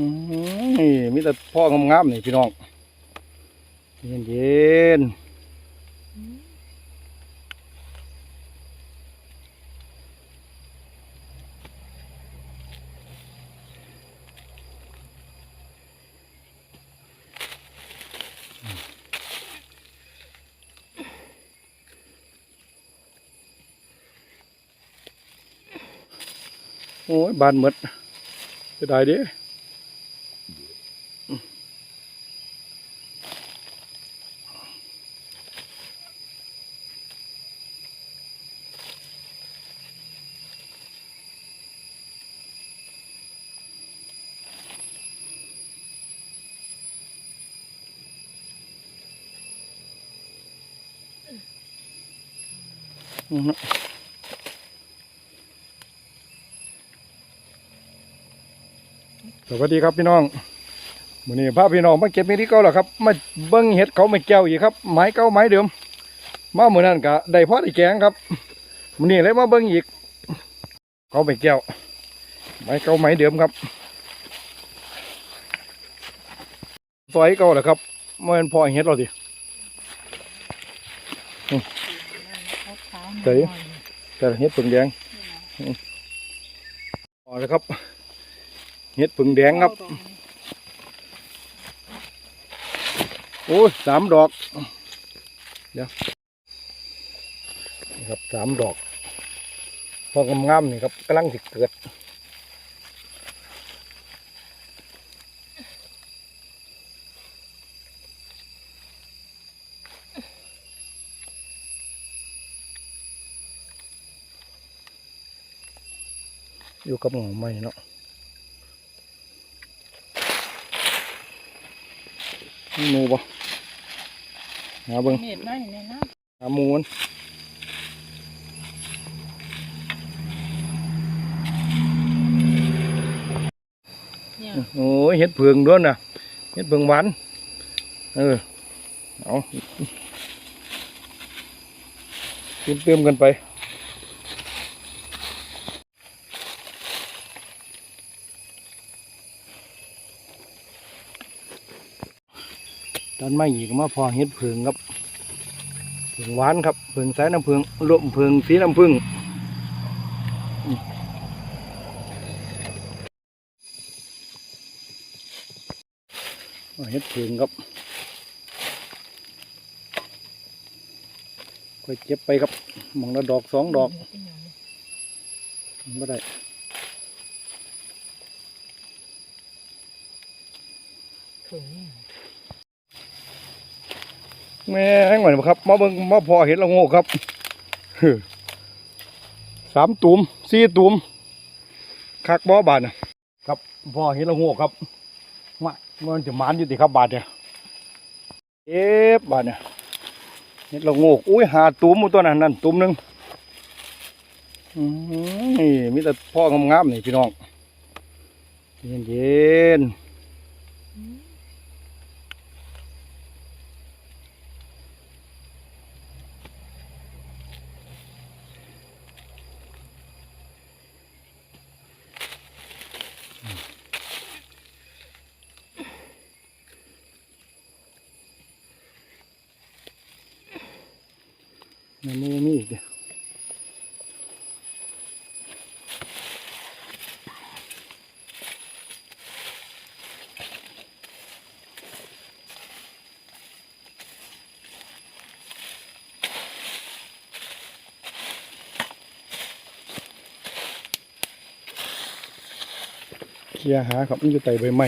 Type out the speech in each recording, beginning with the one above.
นี่มีแต่พ่องามๆนี่พี่น้องเย็นเย็นโอ้ยบานหมดจะได้ดิ สวัสดีครับพี่น้องวันนี้พาพี่น้องมาเก็บมีที่เก่าแล้วครับ มาเบิ้งเห็ดเขาไม่แก้วอีกครับ ไม้เก่าไม้เดิม มาเหมือนนั้นก็ได้พอได้แกงครับวันนี้เลยมาเบิ้งอีก เขาไม่แก้ว ไม้เก่าไม้เดิมครับซอยเก่าแหละครับเมื่อพอเห็ดเราดิ เต๋อแต่เห็ดผึ่งแดงอ๋อแล้วครับ เห็ดผึ่งแดงครับ โอ้ยสามดอก เดี๋ยวนี่ครับสามดอกพอกำงามๆนี่ครับกำลังสิเกิด อยู่กับหมอไม่เนาะมีหมูบ่หาเบิ่งเม็ดน้อยเนี่ยนะหาหมูมันเนี่ยโอ้ยเห็ดเผืองด้วยนะเห็ดเผืองหวานเออเอาเติมเติมๆกันไป ตอนไม่อีกมาพอเห็ดเผืองครับเผืองหวานครับเผืองสายน้ำเผืองรวมเผืองสีน้ำผึ้งเอาเห็ดเผืองครับค่อยเก็บไปครับมองละดอกสองดอกไม่ได้ถุง แม่งเหมือนครับมาเบิ่งมาพอเห็ดละโงกครับสามตุ่มสี่ตุ่มคักบ่บาทนะครับพอเห็ดละโงกครับมามันจะหมานอยู่ติครับบาทเนี่ยเอ๊บบาทเนี่ยเห็ดละโงกอุ้ยหาตุ่มตัวนั้นนั่นตุ่มหนึ่งนี่มีแต่พ่องามๆนี่พี่น้องเย็นเย็น ลียหาครับมันอยู่ใต้ใบไม้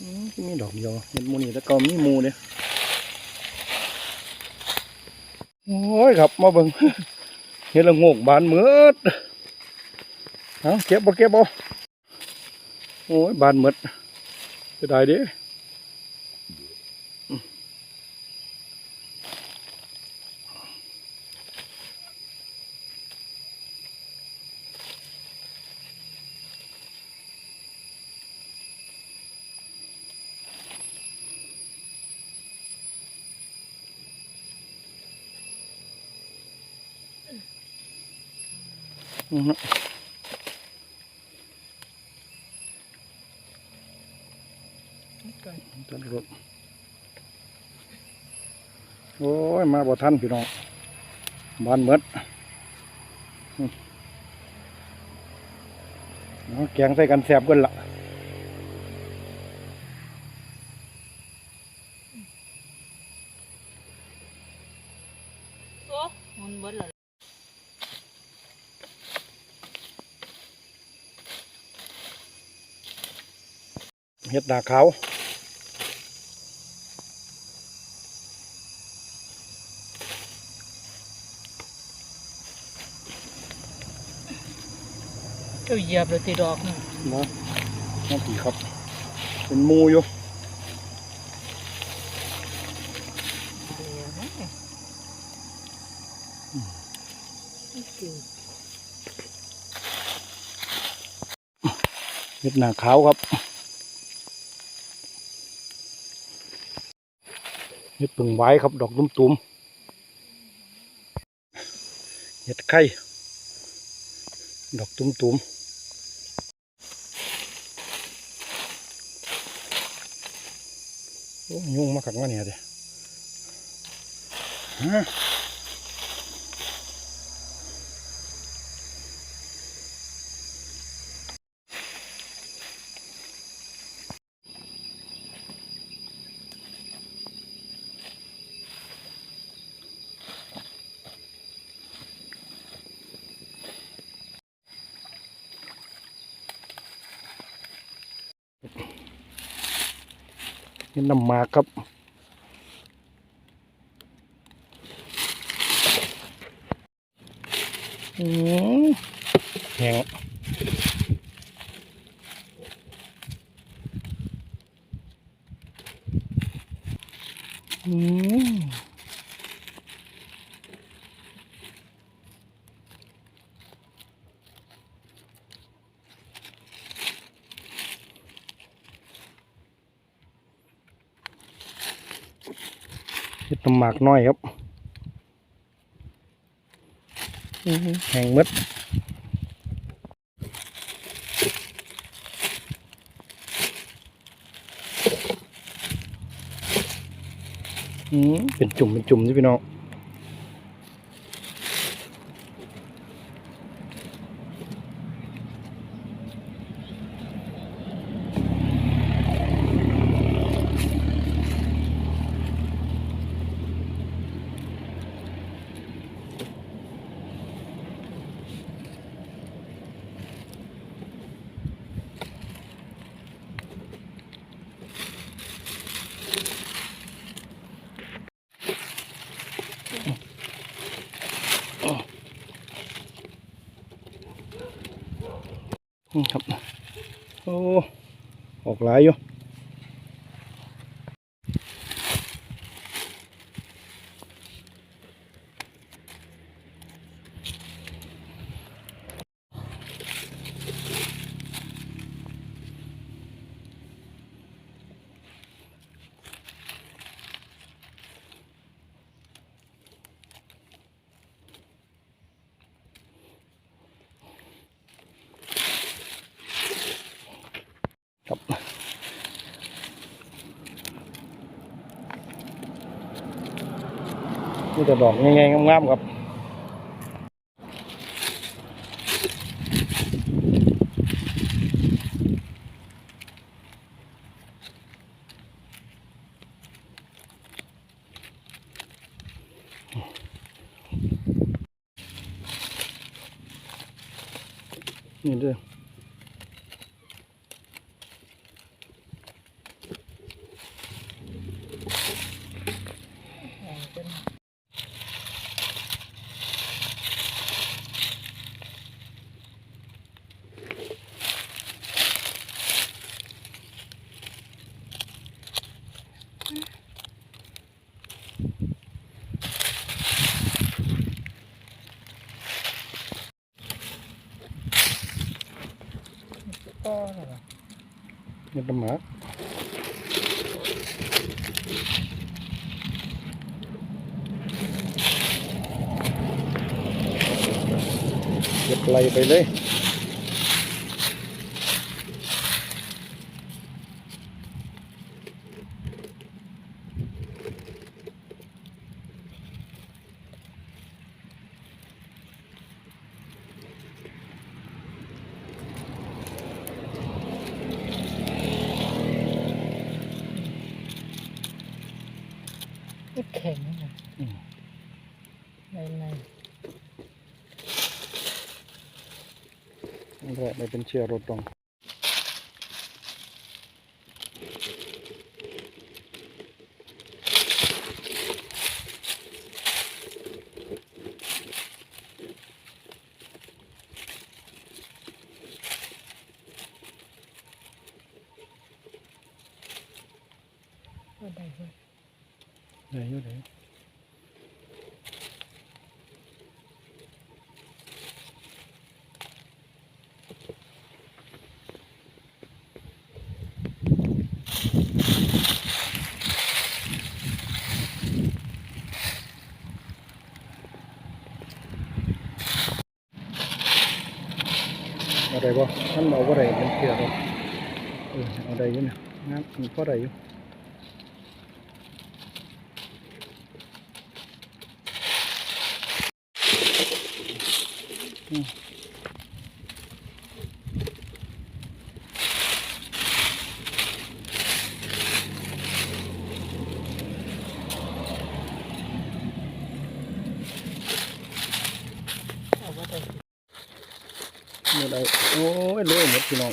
อืมที่มีดอกเดียวเห็นมูนี่แล้วก็มีมูเนี่ยโอ้ยครับมาเบิ่งเห็นละงกบานเมือดเอาเก็บบ่เก็บบ่โอ้ยบานเมือดจะได้เดิ ตัดรถโอ้ย มาบ่ทันพี่น้องบานเมดอือาแกงใส่กันแสบกันละ โอ้มันเบิดแล้ว เห็ดหนาขาวเจ้าเหยียบเลยตีดอกนี่นะน้องตีครับ เป็นหมูอยู่เดี๋ยวนะนี่คือเห็ดหนาขาวครับ เห็ดปึงไว้ครับ ดอกตุ้มตุ้มเห็ดไข่ ดอกตุ้มตุ้มโอ้ยุ่งมากขังว่าเนี่ยเด้ฮะ เห็ดน้ำหมากครับอืมแห้งอืมเห็ ดน้ำหมากน้อยครับอืมแห้งหมดอืมเป็นจุ่มเป็นจุ่มนี่พี่น้อง ครับ โอ้ ออกหลายอยู่ แต่ดอกง่ายๆงามๆครับนี่เด้วย แห้งจน ก็เหรอ นี่เป็นหมา เก็บไหลไปเลย มันแข็งนะ อืม ในในนี่แหละไม่เป็นเชื้อรถตรงก็ได้เว้ยไหนอยู่ไห ได้บ่มันเอาบ่ได้มันเชื้อรถเออเอาได้อยู่นะงานมันพอได้อยู่อืมว่าได้ เมื่อใดโอ้ยรวยหมดพี่น้อง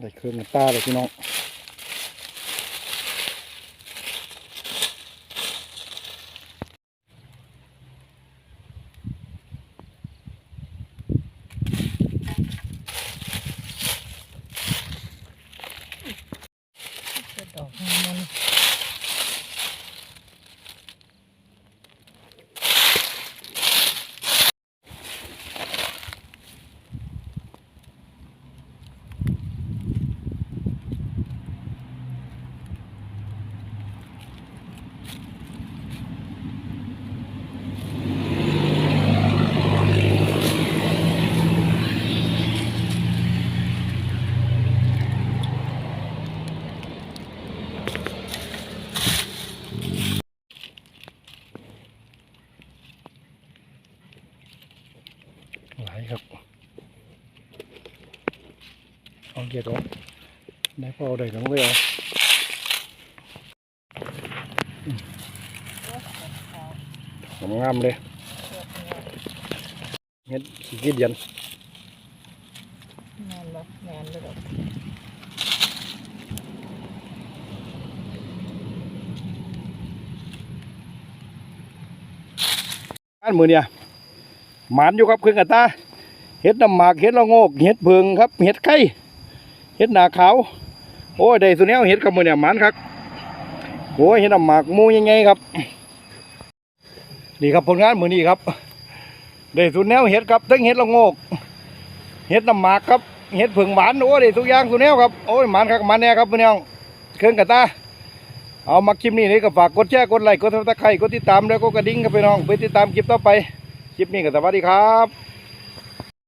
ได้เครื่องตาเลยพี่น้อง เกียร์ก่อนได้พอเอาได้ก็ไม่เอาขาวงามเลยเฮ็ดขี้เกียจยันแมนบ่แมนเลยอกอันมือเนี่ยหมานอยู่ครับคือกระตาเฮ็ดน้ำหมากเฮ็ดละโงกเฮ็ดเพิงครับเฮ็ดไข่ เฮ็ดหนาขาวโอ้ยได้สุดแนวเฮ็ดกับมือเนี่ยหมานครับโอ้ยเฮ็ดน้ำหมากมูยังไงครับนี่ครับผลงานมือนี้ครับได้สุดแนวเฮ็ดครับทั้งเฮ็ดละโงกเฮ็ดน้ำหมากครับเฮ็ดเพิงหวานโอ้ยได้ทุกอย่างสุดแนวครับโอ้ยหมานครับหมานแน่ครับมือเนี่ยเครื่องกระตาเอามาคลิปนี้นี่ก็ฝากกดแชร์กดไลค์กดซับสไครต์กดติดตามแล้วก็กระดิ่งครับพี่น้องไปติดตามคลิปต่อไปคลิปนี้ก็สวัสดีครับ